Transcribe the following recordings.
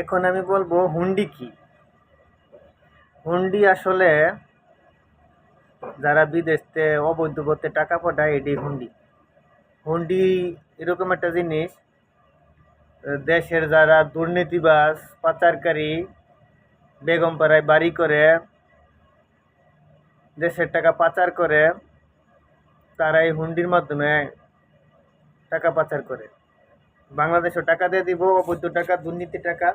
এখন আমি বলব হুন্ডি কি? হুন্ডি আসলে যারা বিদেশতে অবৈধ পথে টাকা পাঠায়, এটি হুন্ডি। হুন্ডি এরকম একটা জিনিস দেশের যারা দুর্নীতিবাস পাচারকারী, বেগমপাড়ায় বাড়ি করে, দেশের টাকা পাচার করে তারা এই হুন্ডির মাধ্যমে টাকা পাচার করে। বাংলাদেশও টাকা দিয়ে দিব, অবৈধ টাকা, দুর্নীতি টাকা,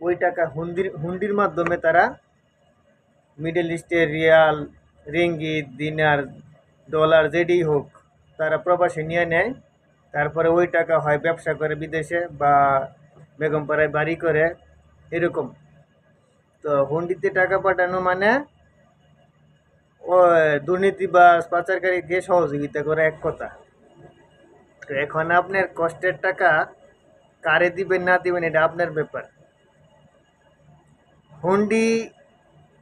ওই টাকা হুন্ডির হুন্ডির মাধ্যমে তারা মিডল ইস্টের রিয়াল রিঙ্গিত দিনার, ডলার, যেটি হোক, তারা প্রবাসে নিয়ে নেয়। তারপরে ওই টাকা হয় ব্যবসা করে বিদেশে বা বেগমপাড়ায় বাড়ি করে, এরকম। তো হুন্ডিতে টাকা পাঠানো মানে ও দুর্নীতি বা পাচারকারীকে সহযোগিতা করে এক কথা। তো এখন আপনার কষ্টের টাকা কারে দিবেন, না দিবেন, এটা আপনার ব্যাপার। হুন্ডি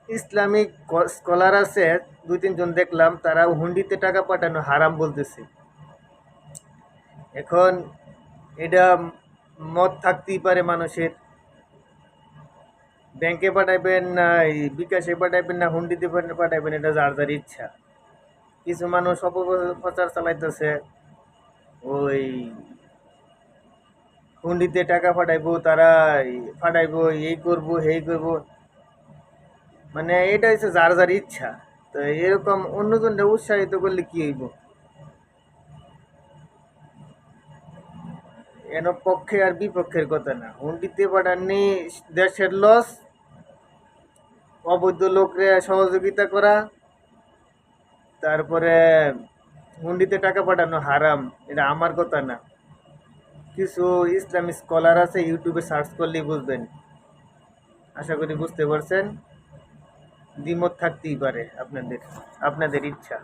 ইসলামিক স্কলার আছে, দুই তিনজন দেখলাম তারা হুন্ডিতে টাকা পাঠানো হারাম বলতেছে। এখন এটা মত থাকতেই পারে মানুষের। ব্যাংকে পাঠাইবেন না বিকাশে পাঠাইবেন না, হুন্ডিতে পাঠা- পাঠাইবেন এটা যার যার ইচ্ছা। কিছু মানুষ অপপ্রচার চালাইতেছে। ওই হুন্ডিতে টাকা পাঠাইবো তারা পাঠাইবো এই করব এই করব। মানে এটা হচ্ছে যার যার ইচ্ছা। তো এরকম অন্যজনরা উৎসাহিত করলে কি হইব? এন পক্ষে আর বিপক্ষের কথা না। হুন্ডিতে পাঠানি দেশের লস, অবৈধ লোকরে সহযোগিতা করা, তারপরে হুন্ডিতে টাকা পাঠানো হারাম, এটা আমার কথা না। কিছু ইসলামী স্কলার আছে, ইউটিউবে সার্চ করলেই বুঝবেন। আশা করি বুঝতে পারছেন। দ্বিমত থাকতেই পারে আপনাদের আপনাদের ইচ্ছা।